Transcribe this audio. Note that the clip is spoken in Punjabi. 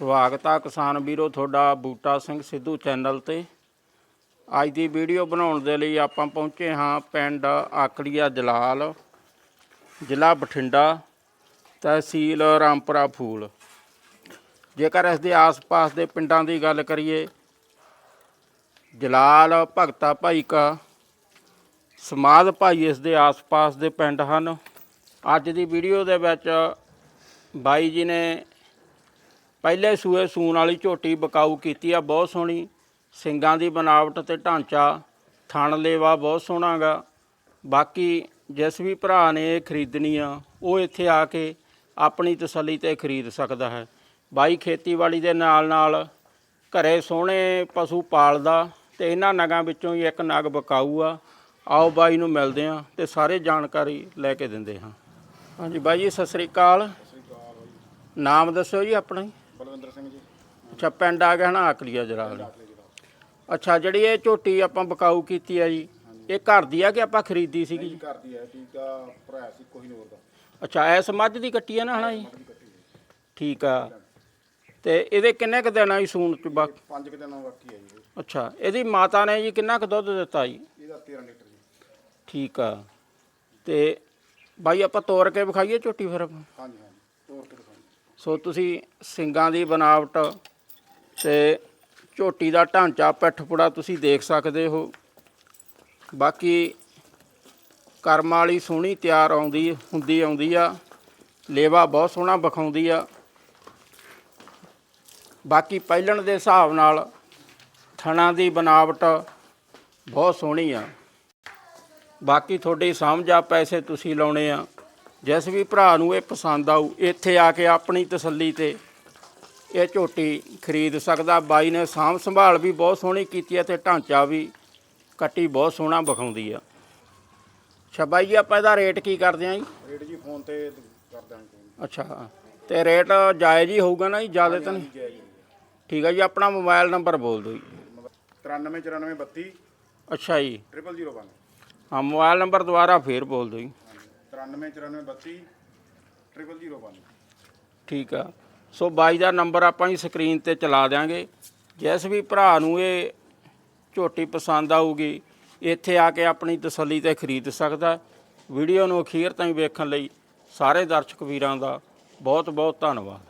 ਸਵਾਗਤ ਆ ਕਿਸਾਨ ਵੀਰੋ ਤੁਹਾਡਾ ਬੂਟਾ ਸਿੰਘ ਸਿੱਧੂ ਚੈਨਲ ਤੇ। ਅੱਜ ਦੀ ਵੀਡੀਓ ਬਣਾਉਣ ਦੇ ਲਈ ਆਪਾਂ ਪਹੁੰਚੇ ਹਾਂ ਪਿੰਡ ਆਕੜੀਆ ਜਲਾਲ, ਜ਼ਿਲ੍ਹਾ ਬਠਿੰਡਾ, ਤਹਿਸੀਲ ਰਾਮਪੁਰਾ ਫੂਲ। ਜੇਕਰ ਇਸ ਦੇ ਆਸ-ਪਾਸ ਦੇ ਪਿੰਡਾਂ ਦੀ ਗੱਲ ਕਰੀਏ, ਜਲਾਲ ਭਗਤਾ ਭਾਈ ਕਾ ਸਮਾਦ ਭਾਈ ਇਸ ਦੇ ਆਸ-ਪਾਸ ਦੇ ਪਿੰਡ ਹਨ। ਅੱਜ ਦੀ ਵੀਡੀਓ ਦੇ ਵਿੱਚ ਬਾਈ ਜੀ ਨੇ ਪਹਿਲੇ ਸੂਏ ਸੂਣ ਵਾਲੀ ਝੋਟੀ ਬਕਾਊ ਕੀਤੀ ਆ, ਬਹੁਤ ਸੋਹਣੀ। ਸਿੰਗਾਂ ਦੀ ਬਣਾਵਟ ਤੇ ਢਾਂਚਾ, ਥਣ ਲੇਵਾ ਬਹੁਤ ਸੋਹਣਾ ਗਾ ਬਾਕੀ ਜਿਸ ਵੀ ਭਰਾ ਨੇ ਇਹ ਖਰੀਦਣੀ ਆ, ਉਹ ਇੱਥੇ ਆ ਕੇ ਆਪਣੀ ਤਸੱਲੀ ਤੇ ਖਰੀਦ ਸਕਦਾ ਹੈ। ਬਾਈ ਖੇਤੀਬਾੜੀ ਦੇ ਨਾਲ ਨਾਲ ਘਰੇ ਸੋਹਣੇ ਪਸ਼ੂ ਪਾਲਦਾ ਤੇ ਇਹਨਾਂ ਨਗਾਂ ਵਿੱਚੋਂ ਹੀ ਇੱਕ ਨਗ ਬਕਾਊ ਆ। ਆਓ ਬਾਈ ਨੂੰ ਮਿਲਦੇ ਆ ਤੇ ਸਾਰੇ ਜਾਣਕਾਰੀ ਲੈ ਕੇ ਦਿੰਦੇ ਹਾਂ। ਹਾਂਜੀ ਬਾਈ ਜੀ, ਸਤਿ ਸ੍ਰੀ ਅਕਾਲ। ਨਾਮ ਦੱਸਿਓ ਜੀ ਆਪਣਾ ਬਲਵਿੰਦਰ ਸਿੰਘ ਜੀ। ਅੱਛਾ ਪਿੰਡ ਆ ਗਿਆ ਨਾ ਆਕਲੀਆ ਜਰਾਲ ਅੱਛਾ ਜਿਹੜੀ ਇਹ ਝੋਟੀ ਆਪਾਂ ਬਕਾਊ ਕੀਤੀ ਆ ਜੀ ਇਹ ਘਰ ਦੀ ਆ ਕਿ ਆਪਾਂ ਖਰੀਦੀ ਸੀਗੀ? ਜੀ ਘਰ ਦੀ ਹੈ ਟੀਕਾ ਭਰਾ ਸੀ ਕੋਈ ਹੋਰ ਦਾ। ਅੱਛਾ ਐਸ ਮੱਝ ਦੀ ਕੱਟੀ ਆ ਨਾ ਹਨਾ ਜੀ? ਠੀਕ ਆ। ਤੇ ਇਹਦੇ ਕਿੰਨੇ ਕੁ ਦਿਨਾਂ ਦੀ ਸੂਣ ਚ ਬਾ ਪੰਜ ਕੁ ਦਿਨਾਂ ਬਾਕੀ ਹੈ ਜੀ। ਅੱਛਾ ਇਹਦੀ ਮਾਤਾ ਨੇ ਜੀ ਕਿੰਨਾ ਕੁ ਦੁੱਧ ਦਿੱਤਾ ਜੀ? ਇਹਦਾ 13 ਲੀਟਰ ਜੀ। ਠੀਕ ਆ। ਤੇ ਬਾਈ ਆਪਾਂ ਤੋੜ ਕੇ ਵਿਖਾਈਏ ਝੋਟੀ ਫਿਰ ਆਪਾਂ? ਹਾਂਜੀ ਹਾਂਜੀ ਤੋਰ ਕੇ ਦਿਖਾਉਂਦੇ। ਸੋ ਤੁਸੀਂ ਸਿੰਗਾਂ ਦੀ ਬਣਾਵਟ ਤੇ ਝੋਟੀ ਦਾ ਢਾਂਚਾ ਪਿੱਠਪੁੜਾ ਤੁਸੀਂ ਦੇਖ ਸਕਦੇ ਹੋ। ਬਾਕੀ ਕਰਮ ਵਾਲੀ ਸੋਹਣੀ ਤਿਆਰ ਆਉਂਦੀ, ਹੁੰਦੀ ਆਉਂਦੀ ਆ। ਲੇਵਾ ਬਹੁਤ ਸੋਹਣਾ ਵਿਖਾਉਂਦੀ ਆ। ਬਾਕੀ ਪਹਿਲਣ ਦੇ ਹਿਸਾਬ ਨਾਲ ਥਣਾ ਦੀ ਬਣਾਵਟ ਬਹੁਤ ਸੋਹਣੀ ਆ। ਬਾਕੀ ਤੁਹਾਡੀ ਸਮਝ ਆ, ਪੈਸੇ ਤੁਸੀਂ ਲਾਉਣੇ ਆ। ਜਿਸ ਵੀ ਭਰਾ ਨੂੰ ਇਹ ਪਸੰਦ ਆਊ ਇੱਥੇ ਆ ਕੇ ਆਪਣੀ ਤਸੱਲੀ ਤੇ ਇਹ ਝੋਟੀ ਖਰੀਦ ਸਕਦਾ। ਬਾਈ ਨੇ ਸਾਂਭ ਸੰਭਾਲ ਵੀ ਬਹੁਤ ਸੋਹਣੀ ਕੀਤੀ ਹੈ ਤੇ ਢਾਂਚਾ ਵੀ ਕੱਟੀ ਬਹੁਤ ਸੋਹਣਾ ਵਿਖਾਉਂਦੀ ਆ। ਅੱਛਾ ਬਾਈ ਜੀ ਆਪਾਂ ਇਹਦਾ ਰੇਟ ਕੀ ਕਰਦੇ ਆਂ ਜੀ? ਰੇਟ ਜੀ ਫੋਨ ਤੇ ਕਰ ਦਾਂਗੇ ਅੱਛਾ ਤੇ ਰੇਟ ਜਾਇਜ਼ ਹੀ ਹੋਊਗਾ ਨਾ ਜੀ ਜ਼ਿਆਦਾ ਤਾਂ ਨਹੀਂ? ਠੀਕ ਹੈ ਜੀ ਆਪਣਾ ਮੋਬਾਈਲ ਨੰਬਰ ਬੋਲ ਦਿਓ ਜੀ। 93 94 32 ਅੱਛਾ ਜੀ। 0001 ਹਾਂ ਮੋਬਾਈਲ ਨੰਬਰ ਦੁਬਾਰਾ ਫੇਰ ਬੋਲ ਦਿਓ ਜੀ। 93 94 32 0001 ਠੀਕ ਆ। ਸੋ ਬਾਈ ਦਾ ਨੰਬਰ ਆਪਾਂ ਹੀ ਸਕਰੀਨ ਤੇ ਚਲਾ ਦਿਆਂਗੇ। ਜਿਸ ਵੀ ਭਰਾ ਨੂੰ ਇਹ ਝੋਟੀ ਪਸੰਦ ਆਊਗੀ, ਇੱਥੇ ਆ ਕੇ ਆਪਣੀ ਤਸੱਲੀ ਤੇ ਖਰੀਦ ਸਕਦਾ ਵੀਡੀਓ ਨੂੰ ਅਖੀਰ ਤਾਈਂ ਵੇਖਣ ਲਈ ਸਾਰੇ ਦਰਸ਼ਕ ਵੀਰਾਂ ਦਾ ਬਹੁਤ ਬਹੁਤ ਧੰਨਵਾਦ।